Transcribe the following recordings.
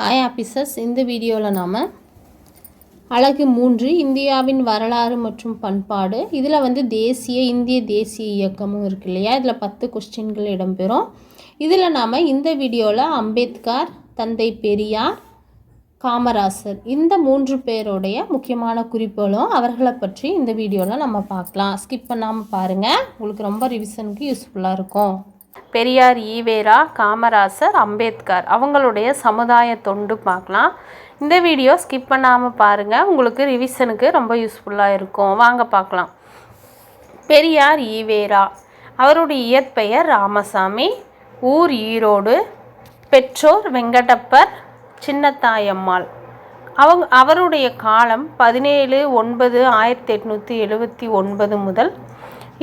Hi officers இந்த வீடியோவில் நாம் அழகு மூன்று இந்தியாவின் வரலாறு மற்றும் பண்பாடு. இதில் வந்து தேசிய இந்திய தேசிய இயக்கமும் இருக்கு இல்லையா? இதில் பத்து கொஸ்டின்கள் இடம்பெறும். இதில் நாம் இந்த வீடியோவில் அம்பேத்கர் தந்தை பெரியார் காமராசர் இந்த மூன்று பேருடைய முக்கியமான குறிப்புகளும் அவர்களை பற்றி இந்த வீடியோவில் நம்ம பார்க்கலாம். ஸ்கிப் பண்ணாமல் பாருங்கள் உங்களுக்கு ரொம்ப ரிவிஷனுக்கு யூஸ்ஃபுல்லாக இருக்கும். பெரியார் ஈவேரா காமராசர் அம்பேத்கர். அவங்களுடைய சமுதாய தொண்டு பார்க்கலாம். இந்த வீடியோ ஸ்கிப் பண்ணாமல் பாருங்கள் உங்களுக்கு ரிவிஷனுக்கு ரொம்ப யூஸ்ஃபுல்லாக இருக்கும். வாங்க பார்க்கலாம். பெரியார் ஈவேரா அவருடைய இயற்பெயர் ராமசாமி. ஊர் ஈரோடு. பெற்றோர் வெங்கடப்பர் சின்னத்தாயம்மாள். அவங்க அவருடைய காலம் பதினேழு ஒன்பது ஆயிரத்தி எட்நூற்றி எழுபத்தி ஒன்பது முதல்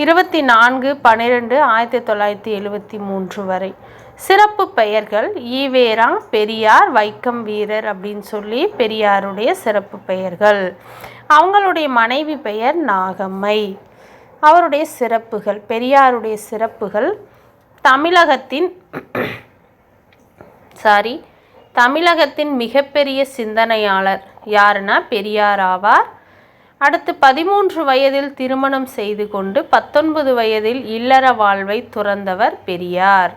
இருபத்தி நான்கு பன்னிரெண்டு ஆயிரத்தி தொள்ளாயிரத்தி எழுபத்தி மூன்று வரை. சிறப்பு பெயர்கள் ஈவேரா பெரியார் வைக்கம் வீரர் அப்படின்னு சொல்லி பெரியாருடைய சிறப்பு பெயர்கள். அவங்களுடைய மனைவி பெயர் நாகம்மை. அவருடைய சிறப்புகள் பெரியாருடைய சிறப்புகள் தமிழகத்தின் சாரி தமிழகத்தின் மிகப்பெரிய சிந்தனையாளர் யாருன்னா பெரியார் ஆவார். அடுத்து பதிமூன்று வயதில் திருமணம் செய்து கொண்டு பத்தொன்பது வயதில் இல்லற வாழ்வை துறந்தவர் பெரியார்.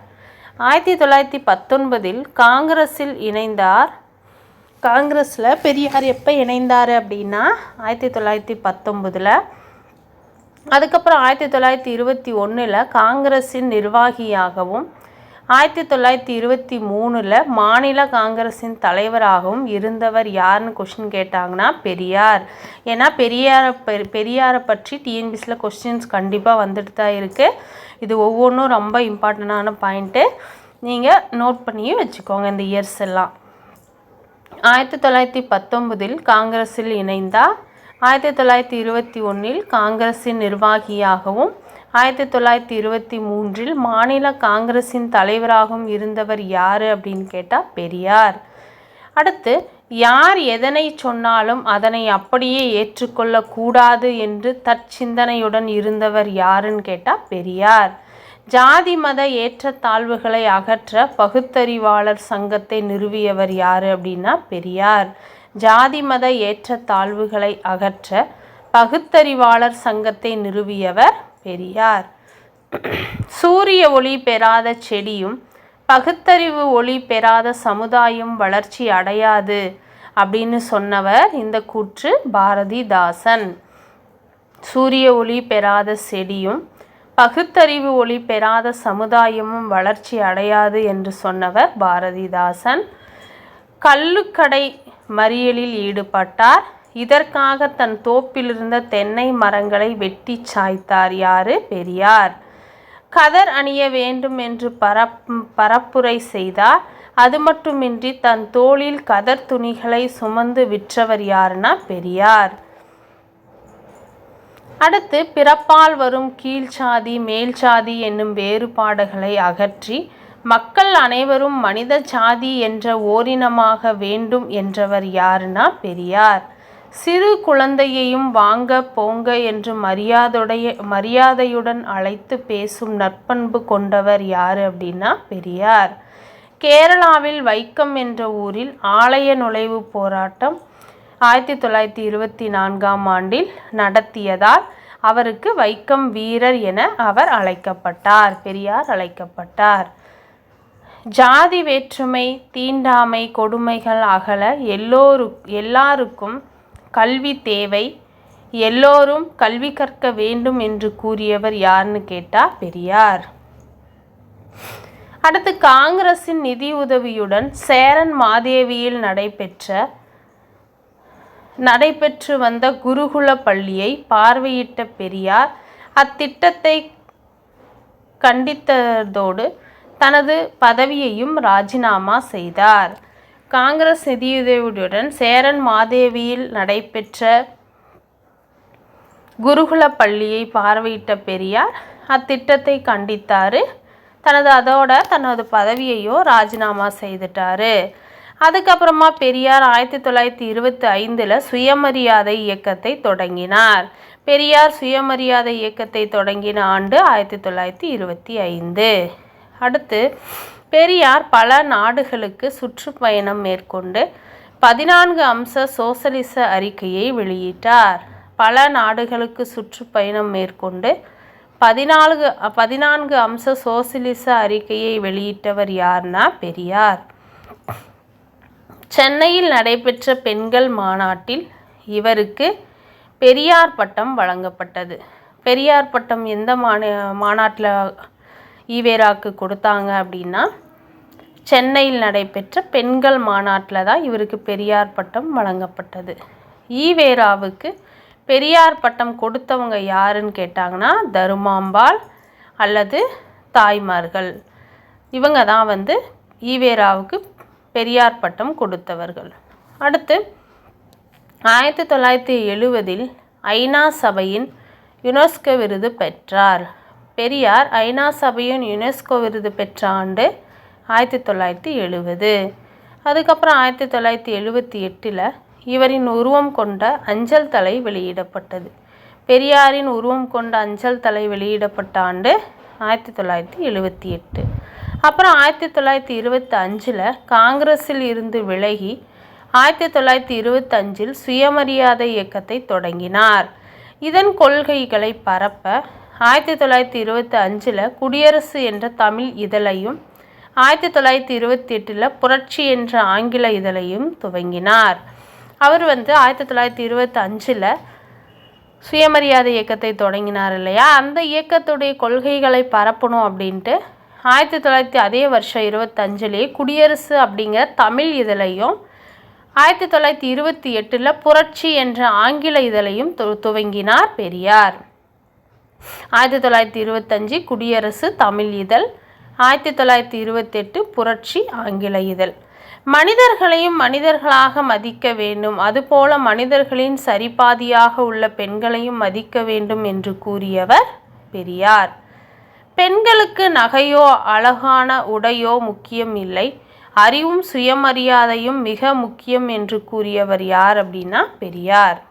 ஆயிரத்தி தொள்ளாயிரத்தி பத்தொன்பதில் காங்கிரஸில் இணைந்தார். காங்கிரஸில் பெரியார் எப்போ இணைந்தார் அப்படின்னா ஆயிரத்தி தொள்ளாயிரத்தி பத்தொன்பதில். அதுக்கப்புறம் ஆயிரத்தி தொள்ளாயிரத்தி இருபத்தி ஒன்றில் காங்கிரஸின் நிர்வாகியாகவும் ஆயிரத்தி தொள்ளாயிரத்தி இருபத்தி மூணில் மாநில காங்கிரஸின் தலைவராகவும் இருந்தவர் யாருன்னு கொஷின் கேட்டாங்கன்னா பெரியார். ஏன்னா பெரியாரை பெரியாரை பற்றி டிஎன்பிசியில் கொஸ்டின்ஸ் கண்டிப்பாக வந்துட்டு தான் இருக்குது இது ஒவ்வொன்றும் ரொம்ப இம்பார்ட்டண்ட்டான பாயிண்ட்டு நீங்கள் நோட் பண்ணியும் வச்சுக்கோங்க இந்த இயர்ஸ் எல்லாம். ஆயிரத்தி தொள்ளாயிரத்தி பத்தொன்பதில் காங்கிரஸில் இணைந்தார். ஆயிரத்தி தொள்ளாயிரத்தி இருபத்தி ஒன்றில் காங்கிரஸின் நிர்வாகியாகவும் ஆயிரத்தி தொள்ளாயிரத்தி இருபத்தி மூன்றில் மாநில காங்கிரஸின் தலைவராகவும் இருந்தவர் யார் அப்படின்னு கேட்டால் பெரியார். அடுத்து யார் எதனை சொன்னாலும் அதனை அப்படியே ஏற்றுக்கொள்ளக்கூடாது என்று தற்சிந்தனையுடன் இருந்தவர் யாருன்னு கேட்டால் பெரியார். ஜாதி மத ஏற்றத்தாழ்வுகளை அகற்ற பகுத்தறிவாளர் சங்கத்தை நிறுவியவர் யார் அப்படின்னா பெரியார். ஜாதி மத ஏற்றத்தாழ்வுகளை அகற்ற பகுத்தறிவாளர் சங்கத்தை நிறுவியவர் பெரியார். சூரிய ஒளி பெறாத செடியும் பகுத்தறிவு ஒளி பெறாத சமுதாயம் வளர்ச்சி அடையாது அப்படின்னு சொன்னவர் இந்த கூற்று பாரதிதாசன். சூரிய ஒளி பெறாத செடியும் பகுத்தறிவு ஒளி பெறாத சமுதாயமும் வளர்ச்சி அடையாது என்று சொன்னவர் பாரதிதாசன். கல்லுக்கடை மறியலில் ஈடுபட்டார். இதற்காக தன் தோப்பிலிருந்த தென்னை மரங்களை வெட்டி சாய்த்தார் யாரு? பெரியார். கதர் அணிய வேண்டும் என்று பரப் பரப்புரை செய்தார். அது மட்டுமின்றி தன் தோளில் கதர் துணிகளை சுமந்து விற்றவர் யாருன்னா பெரியார். அடுத்து பிறப்பால் வரும் கீழ்ச்சாதி மேல்சாதி என்னும் வேறுபாடுகளை அகற்றி மக்கள் அனைவரும் மனித சாதி என்ற ஓரினமாக வேண்டும் என்றவர் யாருன்னா பெரியார். சிறு குழந்தையையும் வாங்க போங்க என்று மரியாதையுடைய மரியாதையுடன் அழைத்து பேசும் நற்பண்பு கொண்டவர் யார் அப்படின்னா பெரியார். கேரளாவில் வைக்கம் என்ற ஊரில் ஆலய நுழைவு போராட்டம் ஆயிரத்தி தொள்ளாயிரத்தி இருபத்தி நான்காம் ஆண்டில் நடத்தியதால் அவருக்கு வைக்கம் வீரர் என அவர் அழைக்கப்பட்டார் பெரியார் அழைக்கப்பட்டார். ஜாதி வேற்றுமை தீண்டாமை கொடுமைகள் அகல எல்லோரு எல்லாருக்கும் கல்வி தேவை. எல்லோரும் கல்வி கற்க வேண்டும் என்று கூறியவர் யாருன்னு கேட்டால் பெரியார். அடுத்து காங்கிரசின் நிதி உதவியுடன் சேரன் மாதேவியில் நடைபெற்ற நடைபெற்று வந்த குருகுல பள்ளியை பார்வையிட்ட பெரியார் அத்திட்டத்தை கண்டித்ததோடு தனது பதவியையும் ராஜினாமா செய்தார். காங்கிரஸ் நிதியுதவியுடன் சேரன் மாதேவியில் நடைபெற்ற குருகுல பள்ளியை பார்வையிட்ட பெரியார் அத்திட்டத்தை கண்டித்தார். தனது அதோட தனது பதவியையோ ராஜினாமா செய்துட்டார். அதுக்கப்புறமா பெரியார் ஆயிரத்தி தொள்ளாயிரத்தி இருபத்தி ஐந்தில் சுயமரியாதை இயக்கத்தை தொடங்கினார். பெரியார் சுயமரியாதை இயக்கத்தை தொடங்கின ஆண்டு ஆயிரத்தி தொள்ளாயிரத்தி இருபத்தி ஐந்து. அடுத்து பெரியார் பல நாடுகளுக்கு சுற்றுப்பயணம் மேற்கொண்டு பதினான்கு அம்ச சோசலிச அறிக்கையை வெளியிட்டார். பல நாடுகளுக்கு சுற்றுப்பயணம் மேற்கொண்டு பதினான்கு பதினான்கு அம்ச சோசலிச அறிக்கையை வெளியிட்டவர் யார்னா பெரியார். சென்னையில் நடைபெற்ற பெண்கள் மாநாட்டில் இவருக்கு பெரியார் பட்டம் வழங்கப்பட்டது. பெரியார் பட்டம் எந்த மாநா மாநாட்டில் ஈவேராக்கு கொடுத்தாங்க அப்படின்னா சென்னையில் நடைபெற்ற பெண்கள் மாநாட்டில் தான் இவருக்கு பெரியார் பட்டம் வழங்கப்பட்டது. ஈவேராவுக்கு பெரியார் பட்டம் கொடுத்தவங்க யாருன்னு கேட்டாங்கன்னா தருமாம்பாள் அல்லது தாய்மார்கள். இவங்க தான் வந்து ஈவேராவுக்கு பெரியார் பட்டம் கொடுத்தவர்கள். அடுத்து ஆயிரத்தி தொள்ளாயிரத்தி எழுபதில் ஐநா சபையின் யுனெஸ்கோ விருது பெற்றார். பெரியார் ஐநா சபையின் யுனெஸ்கோ விருது பெற்ற ஆண்டு ஆயிரத்தி தொள்ளாயிரத்தி எழுபது. அதுக்கப்புறம் ஆயிரத்தி தொள்ளாயிரத்தி எழுபத்தி எட்டில் இவரின் உருவம் கொண்ட அஞ்சல் தலை வெளியிடப்பட்டது. பெரியாரின் உருவம் கொண்ட அஞ்சல் தலை வெளியிடப்பட்ட ஆண்டு ஆயிரத்தி தொள்ளாயிரத்தி எழுபத்தி எட்டு. அப்புறம் ஆயிரத்தி தொள்ளாயிரத்தி இருபத்தி அஞ்சில் காங்கிரஸில் இருந்து விலகி ஆயிரத்தி தொள்ளாயிரத்தி இருபத்தஞ்சில் சுயமரியாதை இயக்கத்தை தொடங்கினார். இதன் கொள்கைகளை பரப்ப ஆயிரத்தி தொள்ளாயிரத்தி இருபத்தி அஞ்சில் குடியரசு என்ற தமிழ் இதழையும் ஆயிரத்தி தொள்ளாயிரத்தி இருபத்தி எட்டில் புரட்சி என்ற ஆங்கில இதழையும் துவங்கினார். அவர் வந்து ஆயிரத்தி தொள்ளாயிரத்தி இருபத்தி அஞ்சில் சுயமரியாதை இயக்கத்தை தொடங்கினார் இல்லையா? அந்த இயக்கத்துடைய கொள்கைகளை பரப்பணும் அப்படின்ட்டு ஆயிரத்தி தொள்ளாயிரத்தி அதே வருஷம் இருபத்தஞ்சிலேயே குடியரசு அப்படிங்கிற தமிழ் இதழையும் ஆயிரத்தி தொள்ளாயிரத்தி இருபத்தி எட்டில் புரட்சி என்ற ஆங்கில இதழையும் து துவங்கினார் பெரியார். ஆயிரத்தி தொள்ளாயிரத்தி இருபத்தஞ்சி குடியரசு தமிழ் இதழ் ஆயிரத்தி தொள்ளாயிரத்தி இருபத்தெட்டு புரட்சி ஆங்கில இதழ். மனிதர்களையும் மனிதர்களாக மதிக்க வேண்டும். அதுபோல மனிதர்களின் சரிபாதியாக உள்ள பெண்களையும் மதிக்க வேண்டும் என்று கூறியவர் பெரியார். பெண்களுக்கு நகையோ அழகான உடையோ முக்கியம் இல்லை. அறிவும் சுயமரியாதையும் மிக முக்கியம் என்று கூறியவர் யார் அப்படின்னா பெரியார்.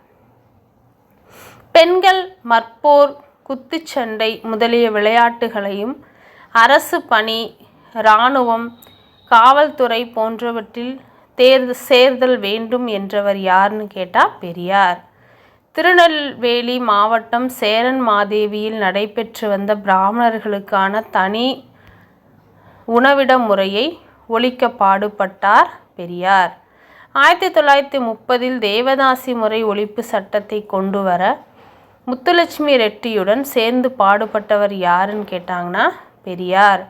பெண்கள் மற்போர் குத்துச்சண்டை முதலிய விளையாட்டுகளையும் அரசு பணி இராணுவம் காவல்துறை போன்றவற்றில் தேர்ந்து சேர்தல் வேண்டும் என்றவர் யாருன்னு கேட்டால் பெரியார். திருநெல்வேலி மாவட்டம் சேரன் மாதேவியில் நடைபெற்று வந்த பிராமணர்களுக்கான தனி உணவிட முறையை ஒழிக்க பாடுபட்டார் பெரியார். ஆயிரத்தி தொள்ளாயிரத்தி முப்பதில் தேவதாசி முறை ஒழிப்பு சட்டத்தை கொண்டு வர முத்துலட்சுமி ரெட்டியுடன் சேர்ந்து பாடுபட்டவர் யாருன்னு கேட்டாங்கன்னா பெரியார்.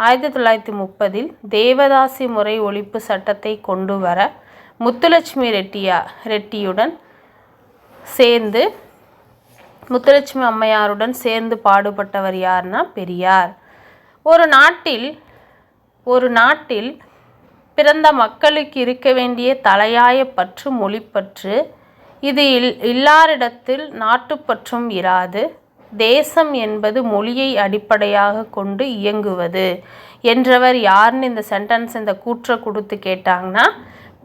ஆயிரத்தி தொள்ளாயிரத்தி முப்பதில் தேவதாசி முறை ஒழிப்பு சட்டத்தை கொண்டு வர முத்துலட்சுமி ரெட்டியா ரெட்டியுடன் சேர்ந்து முத்துலட்சுமி அம்மையாருடன் சேர்ந்து பாடுபட்டவர் யார்னா பெரியார். ஒரு நாட்டில் ஒரு நாட்டில் பிறந்த மக்களுக்கு இருக்க வேண்டிய தலையாய பற்று மொழிப்பற்று இது இல் இல்லாரிடத்தில் நாட்டுப்பற்றும் இராது. தேசம் என்பது மொழியை அடிப்படையாக கொண்டு இயங்குவது. என்றவர் யாருன்னு இந்த சென்டென்ஸ் இந்த கூற்றை கொடுத்து கேட்டாங்கன்னா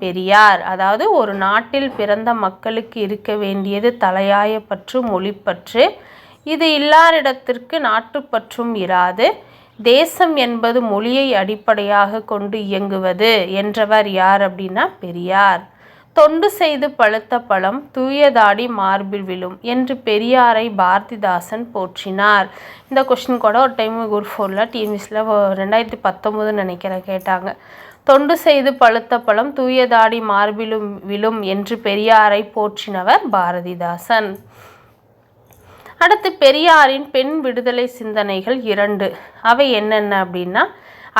பெரியார். அதாவது ஒரு நாட்டில் பிறந்த மக்களுக்கு இருக்க வேண்டியது தலையாய பற்று மொழிப்பற்று இது இல்லாரிடத்திற்கு நாட்டுப்பற்றும் இராது. தேசம் என்பது மொழியை அடிப்படையாக கொண்டு இயங்குவது. என்றவர் யார் அப்படின்னா பெரியார். தொண்டு செய்து பழுத்த பழம் தூயதாடி மார்பில் விழும் என்று பெரியாரை பாரதிதாசன் போற்றினார். இந்த கொஷின் கூட ஒரு டைம் குரூப் ஃபோரில் டிஎன்பிஸில் ரெண்டாயிரத்தி பத்தொம்போதுன்னு நினைக்கிறேன் கேட்டாங்க. தொண்டு செய்து பழுத்த பழம் தூயதாடி மார்பிலும் விழும் என்று பெரியாரை போற்றினவர் பாரதிதாசன். அடுத்து பெரியாரின் பெண் விடுதலை சிந்தனைகள் இரண்டு. அவை என்னென்ன அப்படின்னா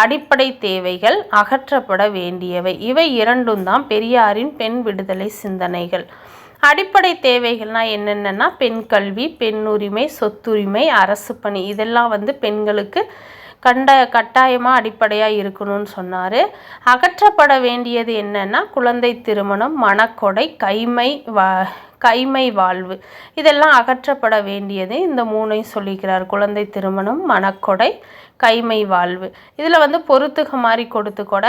அடிப்படை தேவைகள் அகற்றப்பட வேண்டியவை. இவை இரண்டும் தான் பெரியாரின் பெண் விடுதலை சிந்தனைகள். அடிப்படை தேவைகள்னால் என்னென்னா பெண் கல்வி பெண் உரிமை சொத்துரிமை அரசு பணி. இதெல்லாம் வந்து பெண்களுக்கு கண்ட கட்டாயமாக அடிப்படையாக இருக்கணும்னு சொன்னார். அகற்றப்பட வேண்டியது என்னென்னா குழந்தை திருமணம் மணக்கொடை கைமை வா கைமை வாழ்வு. இதெல்லாம் அகற்றப்பட வேண்டியது இந்த மூணையும் சொல்லிக்கிறார். குழந்தை திருமணம் மணக்கொடை கைமை வாழ்வு. இதில் வந்து பொறுத்துக மாதிரி கொடுத்து கூட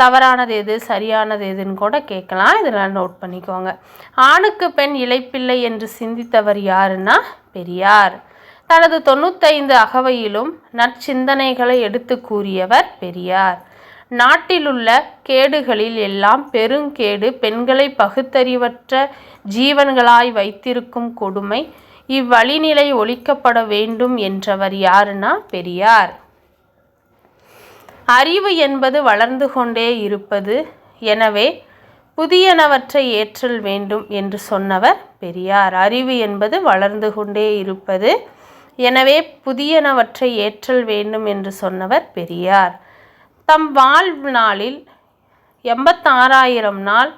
தவறானது எது சரியானது எதுன்னு கூட கேட்கலாம். இதெல்லாம் நோட் பண்ணிக்கோங்க. ஆணுக்கு பெண் இழைப்பில்லை என்று சிந்தித்தவர் யாருன்னா பெரியார். தனது தொண்ணூத்தைந்து அகவையிலும் நற்சிந்தனைகளை எடுத்து கூறியவர் பெரியார். நாட்டிலுள்ள கேடுகளில் எல்லாம் பெருங்கேடு பெண்களை பகுத்தறிவற்ற ஜீவன்களாய் வைத்திருக்கும் கொடுமை இவ்வழிநிலை ஒழிக்கப்பட வேண்டும் என்றவர் யாருன்னா பெரியார். அறிவு என்பது வளர்ந்து கொண்டே இருப்பது எனவே புதியனவற்றை ஏற்றல் வேண்டும் என்று சொன்னவர் பெரியார். அறிவு என்பது வளர்ந்து கொண்டே இருப்பது எனவே புதியனவற்றை ஏற்றல் வேண்டும் என்று சொன்னவர் பெரியார். தம் வாழ்நாளில் எண்பத்தாறாயிரம் நாள்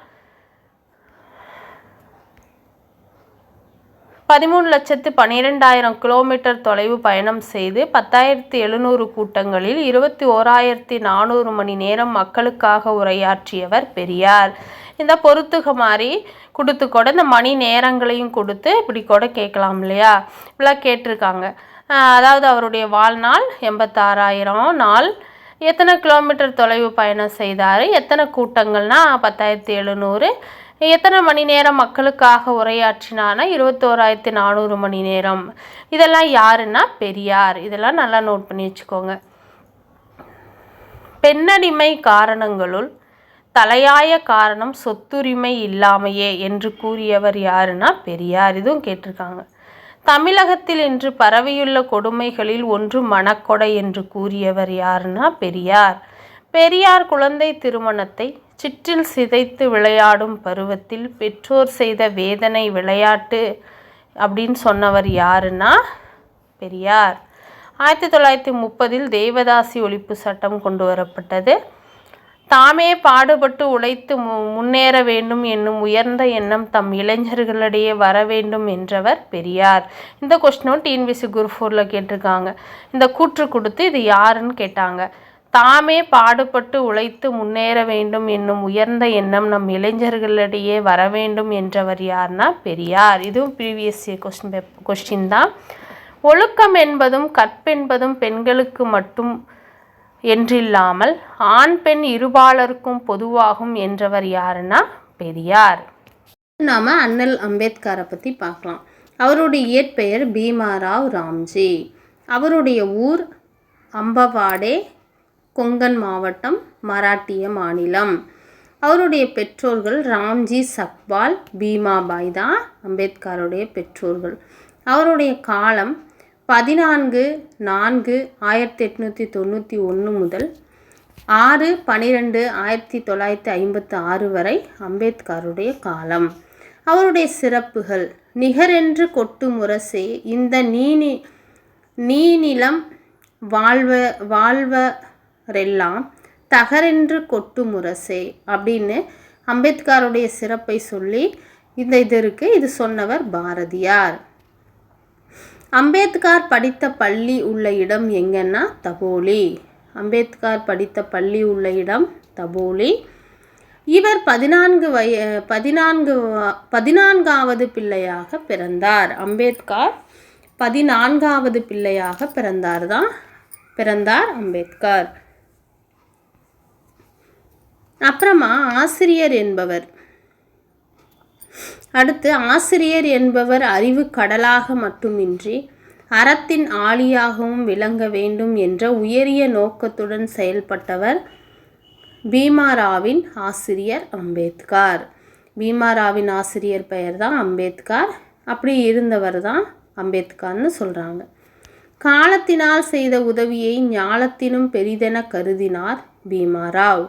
பதிமூணு லட்சத்து பன்னிரெண்டாயிரம் கிலோமீட்டர் தொலைவு பயணம் செய்து பத்தாயிரத்தி எழுநூறு கூட்டங்களில் இருபத்தி ஓராயிரத்தி நானூறு மணி நேரம் மக்களுக்காக உரையாற்றியவர் பெரியார். இந்த பொறுத்துக மாதிரி கொடுத்து கூட இந்த மணி நேரங்களையும் கொடுத்து இப்படி கூட கேட்கலாம் இல்லையா? இப்படிலாம் கேட்டிருக்காங்க. அதாவது அவருடைய வாழ்நாள் எண்பத்தாறாயிரம் நாள். எத்தனை கிலோமீட்டர் தொலைவு பயணம் செய்தார்? எத்தனை கூட்டங்கள்னால் பத்தாயிரத்தி எழுநூறு. எத்தனை மணி நேரம் மக்களுக்காக உரையாற்றினானா இருபத்தோராயிரத்தி நானூறு மணி நேரம். இதெல்லாம் யாருன்னா பெரியார். இதெல்லாம் நல்லா நோட் பண்ணி வச்சுக்கோங்க. பெண்ணடிமை காரணங்களுள் தலையாய காரணம் சொத்துரிமை இல்லாமையே என்று கூறியவர் யாருன்னா பெரியார். இதுவும் கேட்டிருக்காங்க. தமிழகத்தில் இன்று பரவியுள்ள கொடுமைகளில் ஒன்று மணக்கொடை என்று கூறியவர் யாருன்னா பெரியார். பெரியார் குழந்தை திருமணத்தை சிற்றில் சிதைத்து விளையாடும் பருவத்தில் பெற்றோர் செய்த வேதனை விளையாட்டு அப்படின்னு சொன்னவர் யாருன்னா பெரியார். ஆயிரத்தி தொள்ளாயிரத்தி முப்பதில் தேவதாசி ஒழிப்பு சட்டம் கொண்டு வரப்பட்டது. தாமே பாடுபட்டு உழைத்து மு முன்னேற வேண்டும் என்னும் உயர்ந்த எண்ணம் தம் இளைஞர்களிடையே வர வேண்டும் என்றவர் பெரியார். இந்த கொஸ்டினும் டிஎன்பிசி குரு ஃபோரில் கேட்டிருக்காங்க. இந்த கூற்று கொடுத்து இது யாருன்னு கேட்டாங்க. தாமே பாடுபட்டு உழைத்து முன்னேற வேண்டும் என்னும் உயர்ந்த எண்ணம் நம் இளைஞர்களிடையே வர வேண்டும் என்றவர் யார்னா பெரியார். இதுவும் ப்ரீவியஸ் கொஸ்டின் கொஸ்டின் தான். ஒழுக்கம் என்பதும் கற்பென்பதும் பெண்களுக்கு மட்டும் என்றில்லாமல் ஆண் பெண் இருபாலருக்கும் பொதுவாகும் என்றவர் யாருன்னா பெரியார். நாம் அண்ணல் அம்பேத்கரை பற்றி பார்க்கலாம். அவருடைய இயற்பெயர் பீமாராவ் ராம்ஜி. அவருடைய ஊர் அம்பவாடே கொங்கன் மாவட்டம் மராட்டிய மாநிலம். அவருடைய பெற்றோர்கள் ராம்ஜி சக்வால் பீமாபாய் தான் அம்பேத்கருடைய பெற்றோர்கள். அவருடைய காலம் பதினான்கு நான்கு ஆயிரத்தி எட்நூற்றி தொண்ணூற்றி ஒன்று முதல் ஆறு பனிரெண்டு ஆயிரத்தி தொள்ளாயிரத்தி ஐம்பத்தி ஆறு வரை அம்பேத்கருடைய காலம். அவருடைய சிறப்புகள் நிகரென்று கொட்டு முரசே இந்த நீனி நீநிலம் வாழ்வ வாழ்வரெல்லாம் தகரென்று கொட்டு முரசே அப்படின்னு அம்பேத்கருடைய சிறப்பை சொல்லி இந்த இது இருக்குது இது சொன்னவர் பாரதியார். அம்பேத்கார் படித்த பள்ளி உள்ள இடம் எங்கன்னா தபோலி. அம்பேத்கார் படித்த பள்ளி உள்ள இடம் தபோலி. இவர் பதினான்கு வய பதினான்கு பதினான்காவது பிள்ளையாக பிறந்தார். அம்பேத்கார் பதினான்காவது பிள்ளையாக பிறந்தார் தான் பிறந்தார் அம்பேத்கர். அப்புறமா ஆசிரியர் என்பவர். அடுத்து ஆசிரியர் என்பவர் அறிவு கடலாக மட்டுமின்றி அறத்தின் ஆளியாகவும் விளங்க வேண்டும் என்ற உயரிய நோக்கத்துடன் செயல்பட்டவர் பீமாராவின் ஆசிரியர் அம்பேத்கர். பீமாராவின் ஆசிரியர் பெயர் தான் அம்பேத்கர். அப்படி இருந்தவர் தான் அம்பேத்கர்னு சொல்கிறாங்க காலத்தினால் செய்த உதவியை ஞாலத்தினும் பெரிதென கருதினார் பீமாராவ்.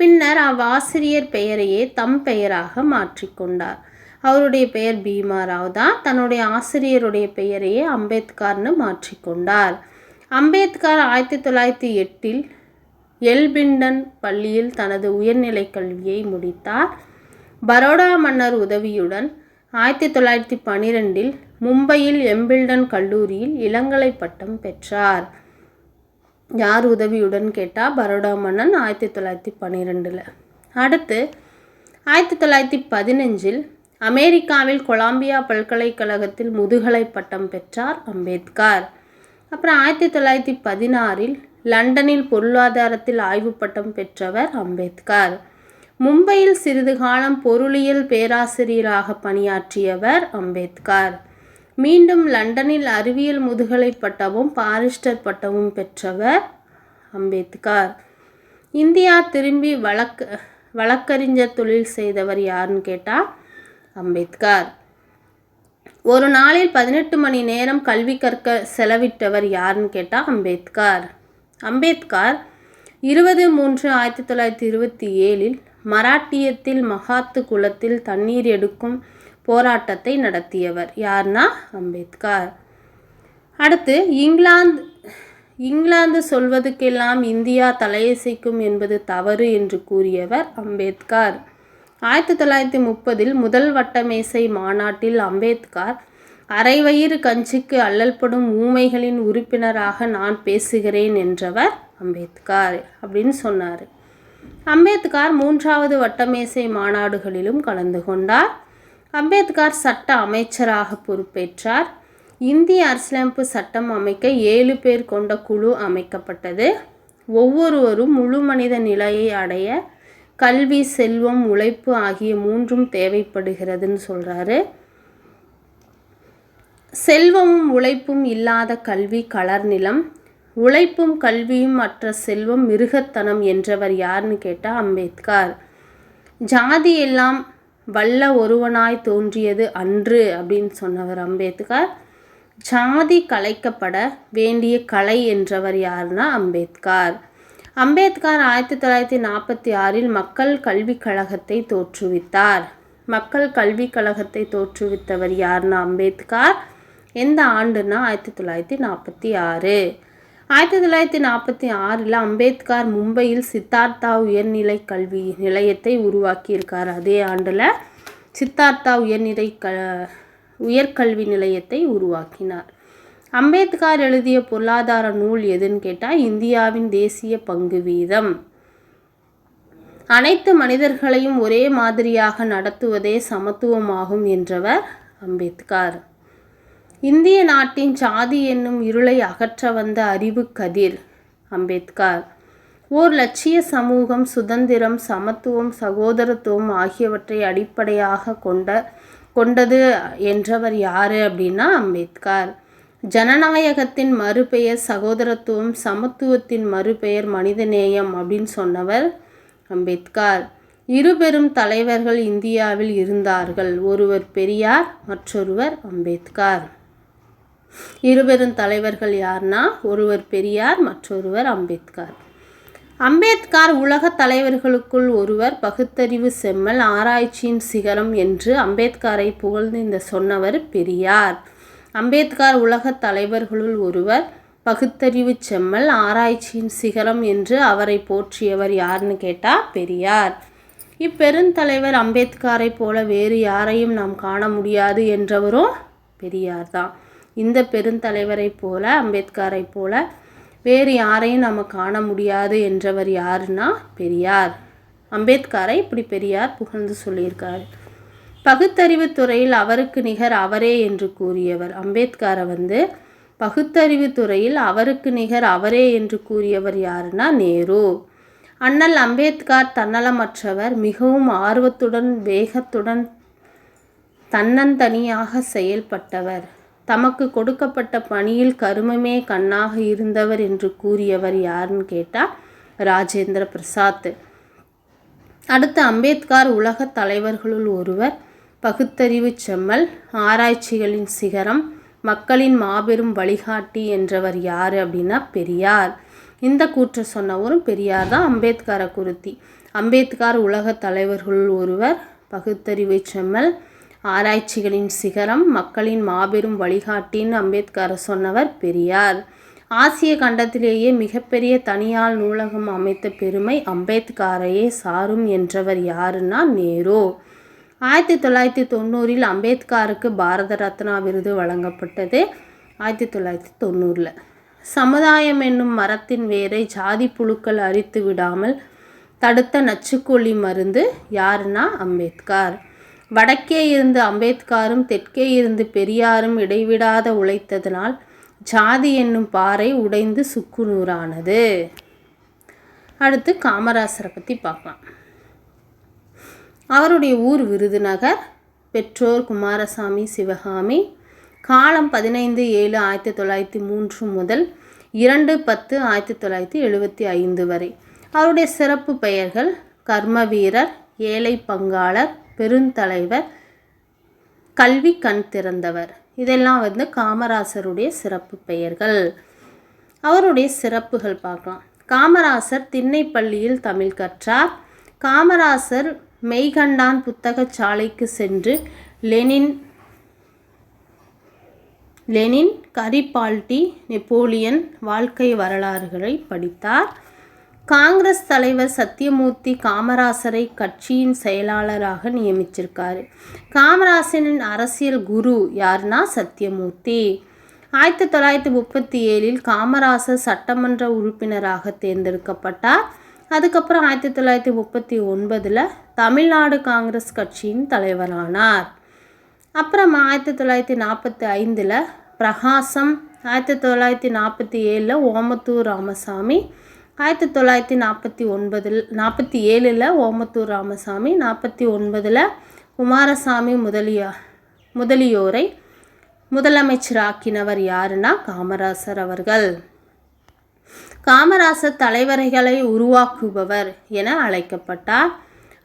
பின்னர் அவ்வாசிரியர் பெயரையே தம் பெயராக மாற்றிக்கொண்டார். அவருடைய பெயர் பீமாராவ் தான். தன்னுடைய ஆசிரியருடைய பெயரையே அம்பேத்கர்னு மாற்றிக்கொண்டார் அம்பேத்கர் ஆயிரத்தி தொள்ளாயிரத்தி எட்டில் எல்பிண்டன் பள்ளியில் தனது உயர்நிலை கல்வியை முடித்தார். பரோடா மன்னர் உதவியுடன் ஆயிரத்தி தொள்ளாயிரத்தி பன்னிரெண்டில் மும்பையில் எம்பில்டன் கல்லூரியில் இளங்கலை பட்டம் பெற்றார். யார் உதவியுடன் கேட்டால் பரோடா மன்னன் ஆயிரத்தி தொள்ளாயிரத்தி பன்னிரெண்டில் அடுத்து ஆயிரத்தி தொள்ளாயிரத்தி பதினஞ்சில் அமெரிக்காவில் கொலம்பியா பல்கலைக்கழகத்தில் முதுகலை பட்டம் பெற்றார் அம்பேத்கர். அப்புறம் ஆயிரத்தி தொள்ளாயிரத்தி பதினாறில் லண்டனில் பொருளாதாரத்தில் ஆய்வு பட்டம் பெற்றவர் அம்பேத்கர். மும்பையில் சிறிது காலம் பொருளியல் பேராசிரியராக பணியாற்றியவர் அம்பேத்கர். மீண்டும் லண்டனில் அறிவியல் முதுகலை பட்டமும் பாரிஸ்டர் பட்டமும் பெற்றவர் அம்பேத்கர். இந்தியா திரும்பி வழக்கு வழக்கறிஞர் தொழில் செய்தவர் யாருன்னு கேட்டால் அம்பேத்கர். ஒரு நாளில் பதினெட்டு மணி நேரம் கல்வி கற்க செலவிட்டவர் யாருன்னு கேட்டால் அம்பேத்கர். அம்பேத்கர் இருபது மூன்று ஆயிரத்தி தொள்ளாயிரத்தி இருபத்தி ஏழில் மராட்டியத்தில் மகாத்து குளத்தில் தண்ணீர் எடுக்கும் போராட்டத்தை நடத்தியவர். யார்னா அம்பேத்கர். அடுத்து இங்கிலாந்து இங்கிலாந்து சொல்வதுக்கெல்லாம் இந்தியா தலையசைக்கும் என்பது தவறு என்று கூறியவர் அம்பேத்கர். ஆயிரத்தி தொள்ளாயிரத்தி முப்பதில் முதல் வட்டமேசை மாநாட்டில் அம்பேத்கர் அரைவயிறு கஞ்சிக்கு அல்லல்படும் ஊமைகளின் உறுப்பினராக நான் பேசுகிறேன் என்றவர் அம்பேத்கர் அப்படின்னு சொன்னார். அம்பேத்கர் மூன்றாவது வட்டமேசை மாநாடுகளிலும் கலந்து கொண்டார். அம்பேத்கர் சட்ட அமைச்சராக பொறுப்பேற்றார். இந்திய அரசியலமைப்பு சட்டம் அமைக்க ஏழு பேர் கொண்ட குழு அமைக்கப்பட்டது. ஒவ்வொருவரும் முழு மனித நிலையை அடைய கல்வி செல்வம் உழைப்பு ஆகிய மூன்றும் தேவைப்படுகிறதுன்னு சொல்கிறாரு செல்வமும் உழைப்பும் இல்லாத கல்வி கலர் நிலம். உழைப்பும் கல்வியும் மற்ற செல்வம் மிருகத்தனம் என்றவர் யாருன்னு கேட்டால் அம்பேத்கர். ஜாதி எல்லாம் வல்ல ஒருவனாய் தோன்றியது அன்று அப்படின்னு சொன்னவர் அம்பேத்கர். ஜாதி கலைக்கப்பட வேண்டிய கலை என்றவர் யாருன்னா அம்பேத்கர். அம்பேத்கர் ஆயிரத்தி தொள்ளாயிரத்தி நாற்பத்தி ஆறில் மக்கள் கல்விக் கழகத்தை தோற்றுவித்தார். மக்கள் கல்விக் கழகத்தை தோற்றுவித்தவர் யாருன்னா அம்பேத்கர். எந்த ஆண்டுனா ஆயிரத்தி தொள்ளாயிரத்தி நாற்பத்தி ஆறு. ஆயிரத்தி தொள்ளாயிரத்தி நாற்பத்தி ஆறில் அம்பேத்கர் மும்பையில் சித்தார்த்தா உயர்நிலை கல்வி நிலையத்தை உருவாக்கியிருக்கார். அதே ஆண்டில் சித்தார்த்தா உயர்நிலை க உயர்கல்வி நிலையத்தை உருவாக்கினார். அம்பேத்கர் எழுதிய பொருளாதார நூல் எதுன்னு கேட்டால் இந்தியாவின் தேசிய பங்கு வீதம். அனைத்து மனிதர்களையும் ஒரே மாதிரியாக நடத்துவதே சமத்துவமாகும் என்றவர் அம்பேத்கர். இந்திய நாட்டின் சாதி என்னும் இருளை அகற்ற வந்த அறிவு கதிர் அம்பேத்கர். ஓர் லட்சிய சமூகம் சுதந்திரம் சமத்துவம் சகோதரத்துவம் ஆகியவற்றை அடிப்படையாக கொண்ட கொண்டது என்றவர் யார் அப்படின்னா அம்பேத்கர். ஜனநாயகத்தின் மறுபெயர் சகோதரத்துவம் சமத்துவத்தின் மறுபெயர் மனிதநேயம் அப்படின்னு சொன்னவர் அம்பேத்கர். இருபெரும் தலைவர்கள் இந்தியாவில் இருந்தார்கள். ஒருவர் பெரியார் மற்றொருவர் அம்பேத்கர். இருபெரும் தலைவர்கள் யார்னா? ஒருவர் பெரியார் மற்றொருவர் அம்பேத்கர். அம்பேத்கர் உலக தலைவர்களுக்குள் ஒருவர் பகுத்தறிவு செம்மல் ஆராய்ச்சியின் சிகரம் என்று அம்பேத்கரை புகழ்ந்து இந்த சொன்னவர் பெரியார். அம்பேத்கர் உலக தலைவர்களுள் ஒருவர் பகுத்தறிவு செம்மல் ஆராய்ச்சியின் சிகரம் என்று அவரை போற்றியவர் யாருன்னு கேட்டால் பெரியார். இப்பெருந்தலைவர் அம்பேத்கரை போல வேறு யாரையும் நாம் காண முடியாது என்றவரும் பெரியார் தான் இந்த பெருந்தலைவரை போல அம்பேத்கரை போல வேறு யாரையும் நம்ம காண முடியாது என்றவர் யாருன்னா பெரியார். அம்பேத்கரை இப்படி பெரியார் புகழ்ந்து சொல்லியிருக்காரு. பகுத்தறிவு துறையில் அவருக்கு நிகர் அவரே என்று கூறியவர். அம்பேத்கரை வந்து பகுத்தறிவு துறையில் அவருக்கு நிகர் அவரே என்று கூறியவர் யாருன்னா நேரு. அண்ணல் அம்பேத்கர் தன்னலமற்றவர் மிகவும் ஆர்வத்துடன் வேகத்துடன் தன்னந்தனியாக செயல்பட்டவர். தமக்கு கொடுக்கப்பட்ட பணியில் கருமமே கண்ணாக இருந்தவர் என்று கூறியவர் யாருன்னு கேட்டால் ராஜேந்திர பிரசாத். அடுத்து அம்பேத்கர் உலக தலைவர்களுள் ஒருவர் பகுத்தறிவு செம்மல் ஆராய்ச்சிகளின் சிகரம் மக்களின் மாபெரும் வழிகாட்டி என்றவர் யார் அப்படின்னா பெரியார். இந்த கூற்று சொன்னவரும் பெரியார் தான் அம்பேத்கரை குருத்தி அம்பேத்கர் உலக தலைவர்களுள் ஒருவர் பகுத்தறிவு செம்மல் ஆராய்ச்சிகளின் சிகரம் மக்களின் மாபெரும் வழிகாட்டின்னு அம்பேத்கரை சொன்னவர் பெரியார். ஆசிய கண்டத்திலேயே மிகப்பெரிய தனியார் நூலகம் அமைத்த பெருமை அம்பேத்காரையே சாரும் என்றவர் யாருன்னா நேரு. ஆயிரத்தி தொள்ளாயிரத்தி தொண்ணூறில் அம்பேத்கருக்கு பாரத ரத்னா விருது வழங்கப்பட்டது ஆயிரத்தி தொள்ளாயிரத்தி தொண்ணூறில். சமுதாயம் என்னும் மரத்தின் வேரை ஜாதி புழுக்கள் அரித்து விடாமல் தடுத்த நச்சுக்கொல்லி மருந்து யாருன்னா அம்பேத்கர். வடக்கே இருந்து அம்பேத்கரும் தெற்கே இருந்து பெரியாரும் இடைவிடாத உழைத்ததனால் ஜாதி என்னும் பாறை உடைந்து சுக்குநூறானது. அடுத்து காமராசரை பற்றி பார்க்கலாம். அவருடைய ஊர் விருதுநகர். பெற்றோர் குமாரசாமி சிவகாமி. காலம் பதினைந்து ஏழு ஆயிரத்தி தொள்ளாயிரத்தி மூன்று முதல் இரண்டு பத்து ஆயிரத்தி தொள்ளாயிரத்தி எழுபத்தி ஐந்து வரை. அவருடைய சிறப்பு பெயர்கள் கர்ம வீரர் ஏழை பங்காளர் பெருந்தலைவர் கல்வி கண் திறந்தவர். இதெல்லாம் வந்து காமராசருடைய சிறப்பு பெயர்கள். அவருடைய சிறப்புகள் பார்க்கலாம். காமராசர் திண்ணைப்பள்ளியில் தமிழ் கற்றார். காமராசர் மெய்கண்டான் புத்தகச் சாலைக்கு சென்று லெனின் லெனின் கரிபால்டி நெப்போலியன் வாழ்க்கை வரலாறுகளை படித்தார். காங்கிரஸ் தலைவர் சத்தியமூர்த்தி காமராசரை கட்சியின் செயலாளராக நியமிச்சிருக்காரு. காமராசனின் அரசியல் குரு யாருன்னா சத்தியமூர்த்தி. ஆயிரத்தி தொள்ளாயிரத்தி முப்பத்தி ஏழில் காமராசர் சட்டமன்ற உறுப்பினராக தேர்ந்தெடுக்கப்பட்டார். அதுக்கப்புறம் ஆயிரத்தி தொள்ளாயிரத்தி முப்பத்தி ஒன்பதில் தமிழ்நாடு காங்கிரஸ் கட்சியின் தலைவரானார். அப்புறம் ஆயிரத்தி தொள்ளாயிரத்தி நாற்பத்தி ஐந்தில் பிரகாசம் ஆயிரத்தி தொள்ளாயிரத்தி நாற்பத்தி ஏழில் ஓமத்தூர் ராமசாமி ஆயிரத்தி தொள்ளாயிரத்தி நாற்பத்தி ஒன்பதில் நாற்பத்தி ஏழில் ஓமத்தூர் ராமசாமி நாற்பத்தி ஒன்பதில் குமாரசாமி முதலியா முதலியோரை முதலமைச்சராக்கினவர் யாருன்னா காமராசர் அவர்கள். காமராசர் தலைவர்களை உருவாக்குபவர் என அழைக்கப்பட்டார்.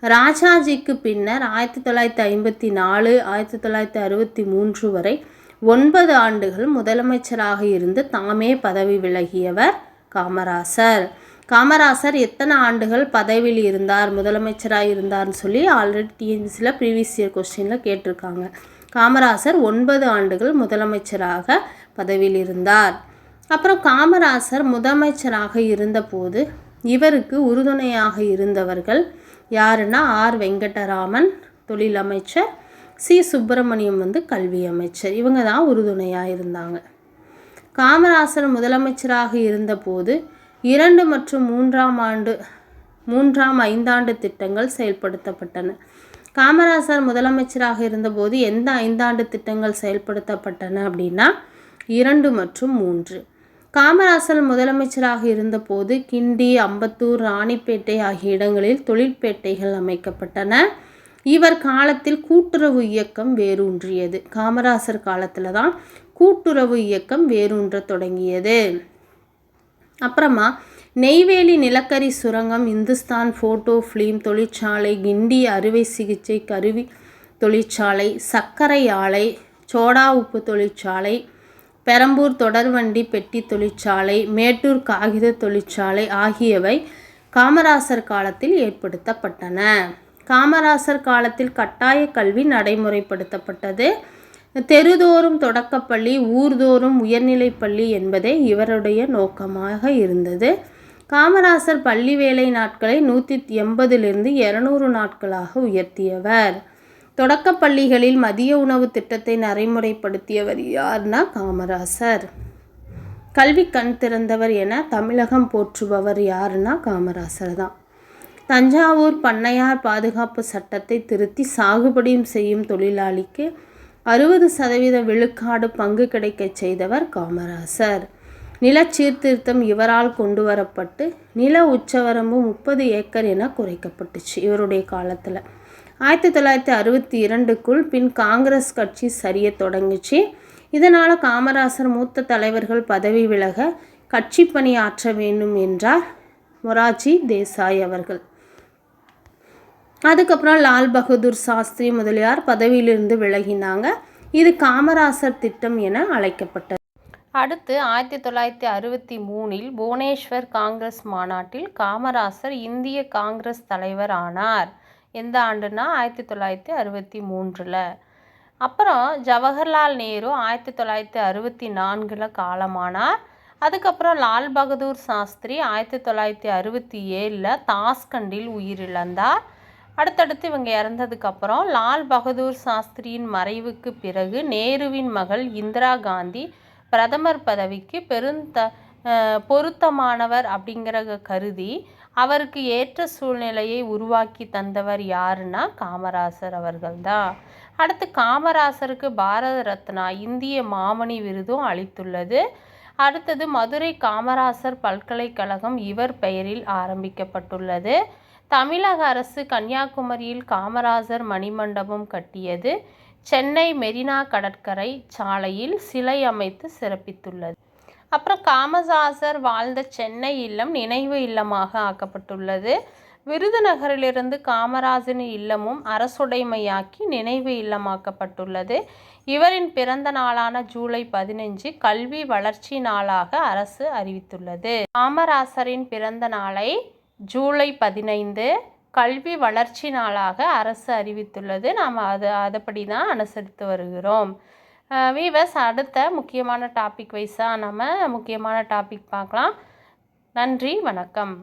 ராஜாஜிக்கு பின்னர் ஆயிரத்தி தொள்ளாயிரத்தி ஐம்பத்தி நாலு ஆயிரத்தி தொள்ளாயிரத்தி அறுபத்தி மூன்று வரை ஒன்பது ஆண்டுகள் முதலமைச்சராக இருந்து தாமே பதவி விலகியவர் காமராசர். காமராசர் எத்தனை ஆண்டுகள் பதவியில் இருந்தார் முதலமைச்சராக இருந்தார்னு சொல்லி ஆல்ரெடி டிஎன்சியில் ப்ரீவியஸ் இயர் கொஸ்டினில் கேட்டிருக்காங்க. காமராசர் ஒன்பது ஆண்டுகள் முதலமைச்சராக பதவியில் இருந்தார். அப்புறம் காமராசர் முதலமைச்சராக இருந்தபோது இவருக்கு உறுதுணையாக இருந்தவர்கள் யாருன்னா ஆர். வெங்கடராமன் தொழில் அமைச்சர் சி. சுப்பிரமணியம் வந்து கல்வி அமைச்சர். இவங்க தான் உறுதுணையாக இருந்தாங்க. காமராசர் முதலமைச்சராக இருந்தபோது இரண்டு மற்றும் மூன்றாம் ஆண்டு மூன்றாம் ஐந்தாண்டு திட்டங்கள் செயல்படுத்தப்பட்டன. காமராசர் முதலமைச்சராக இருந்தபோது எந்த ஐந்தாண்டு திட்டங்கள் செயல்படுத்தப்பட்டன அப்படின்னா இரண்டு மற்றும் மூன்று. காமராசர் முதலமைச்சராக இருந்தபோது கிண்டி அம்பத்தூர் ராணிப்பேட்டை ஆகிய இடங்களில் தொழிற்பேட்டைகள் அமைக்கப்பட்டன. இவர் காலத்தில் கூட்டுறவு இயக்கம் வேரூன்றியது. காமராசர் காலத்தில் தான் கூட்டுறவு இயக்கம் வேரூன்ற தொடங்கியது. அப்புறமா நெய்வேலி நிலக்கரி சுரங்கம் இந்துஸ்தான் ஃபோட்டோ ஃபிலிம் தொழிற்சாலை கிண்டி அறுவை சிகிச்சை கருவி தொழிற்சாலை சர்க்கரை ஆலை சோடா உப்பு தொழிற்சாலை பெரம்பூர் தொடர்வண்டி பெட்டி தொழிற்சாலை மேட்டூர் காகித தொழிற்சாலை ஆகியவை காமராசர் காலத்தில் ஏற்படுத்தப்பட்டன. காமராசர் காலத்தில் கட்டாய கல்வி நடைமுறைப்படுத்தப்பட்டது. தெருதோறும் தொடக்கப்பள்ளி ஊர்தோறும் உயர்நிலைப்பள்ளி என்பதே இவருடைய நோக்கமாக இருந்தது. காமராசர் பள்ளி வேலை நாட்களை நூற்றி எண்பதிலிருந்து இரநூறு நாட்களாக உயர்த்தியவர். தொடக்கப் பள்ளிகளில் மதிய உணவு திட்டத்தை நடைமுறைப்படுத்தியவர் யார்னா காமராசர். கல்வி கண் திறந்தவர் என தமிழகம் போற்றுபவர் யாருன்னா காமராசர் தான். தஞ்சாவூர் பண்ணையார் பாதுகாப்பு சட்டத்தை திருத்தி சாகுபடியும் செய்யும் தொழிலாளிக்கு அறுபது சதவீத விழுக்காடு பங்கு கிடைக்கச் செய்தவர் காமராசர். நில சீர்திருத்தம் இவரால் கொண்டு வரப்பட்டு நில உச்சவரம்பு முப்பது ஏக்கர் என குறைக்கப்பட்டுச்சு இவருடைய காலத்தில். ஆயிரத்தி தொள்ளாயிரத்தி அறுபத்தி இரண்டுக்குள் பின் காங்கிரஸ் கட்சி சரிய தொடங்குச்சு. இதனால் காமராசர் மூத்த தலைவர்கள் பதவி விலக கட்சி பணியாற்ற வேண்டும் என்றார் மொராஜி தேசாய் அவர்கள். அதுக்கப்புறம் லால் பகதூர் சாஸ்திரி முதலியார் பதவியிலிருந்து விலகினாங்க. இது காமராசர் திட்டம் என அழைக்கப்பட்டது. அடுத்து ஆயிரத்தி தொள்ளாயிரத்தி அறுபத்தி மூணில் புவனேஸ்வர் காங்கிரஸ் மாநாட்டில் காமராசர் இந்திய காங்கிரஸ் தலைவர் ஆனார். எந்த ஆண்டுனா ஆயிரத்தி தொள்ளாயிரத்தி அறுபத்தி மூன்றில். அப்புறம் ஜவஹர்லால் நேரு ஆயிரத்தி தொள்ளாயிரத்தி அறுபத்தி நான்கில் காலமானார். அதுக்கப்புறம் லால் பகதூர் சாஸ்திரி ஆயிரத்தி தொள்ளாயிரத்தி அறுபத்தி ஏழில் தாஸ்கண்டில் உயிரிழந்தார். அடுத்தடுத்து இவங்க இறந்ததுக்கப்புறம் லால் பகதூர் சாஸ்திரியின் மறைவுக்கு பிறகு நேருவின் மகள் இந்திரா காந்தி பிரதமர் பதவிக்கு பெருந்த பொருத்தமானவர் அப்படிங்கிற கருதி அவருக்கு ஏற்ற சூழ்நிலையை உருவாக்கி தந்தவர் யாருன்னா காமராசர் அவர்கள்தான். அடுத்து காமராசருக்கு பாரத ரத்னா இந்திய மாமணி விருதும் அளித்துள்ளது. அடுத்தது மதுரை காமராசர் பல்கலைக்கழகம் இவர் பெயரில் ஆரம்பிக்கப்பட்டுள்ளது. தமிழக அரசு கன்னியாகுமரியில் காமராசர் மணிமண்டபம் கட்டியது. சென்னை மெரினா கடற்கரை சாலையில் சிலை அமைத்து சிறப்பித்துள்ளது. அப்புறம் காமசாசர் வாழ்ந்த சென்னை இல்லம் நினைவு இல்லமாக ஆக்கப்பட்டுள்ளது. விருதுநகரிலிருந்து காமராஜன் இல்லமும் அரசுடைமையாக்கி நினைவு இல்லமாக்கப்பட்டுள்ளது. இவரின் பிறந்த நாளான ஜூலை பதினஞ்சு கல்வி வளர்ச்சி நாளாக அரசு அறிவித்துள்ளது. காமராசரின் பிறந்த நாளை ஜூலை பதினைந்து கல்வி வளர்ச்சி நாளாக அரசு அறிவித்துள்ளது. நாம் அது அதுபடி தான் அனுசரித்து வருகிறோம். வீவர்ஸ் அடுத்த முக்கியமான டாபிக் வைஸாக நம்ம முக்கியமான டாபிக் பார்க்கலாம். நன்றி வணக்கம்.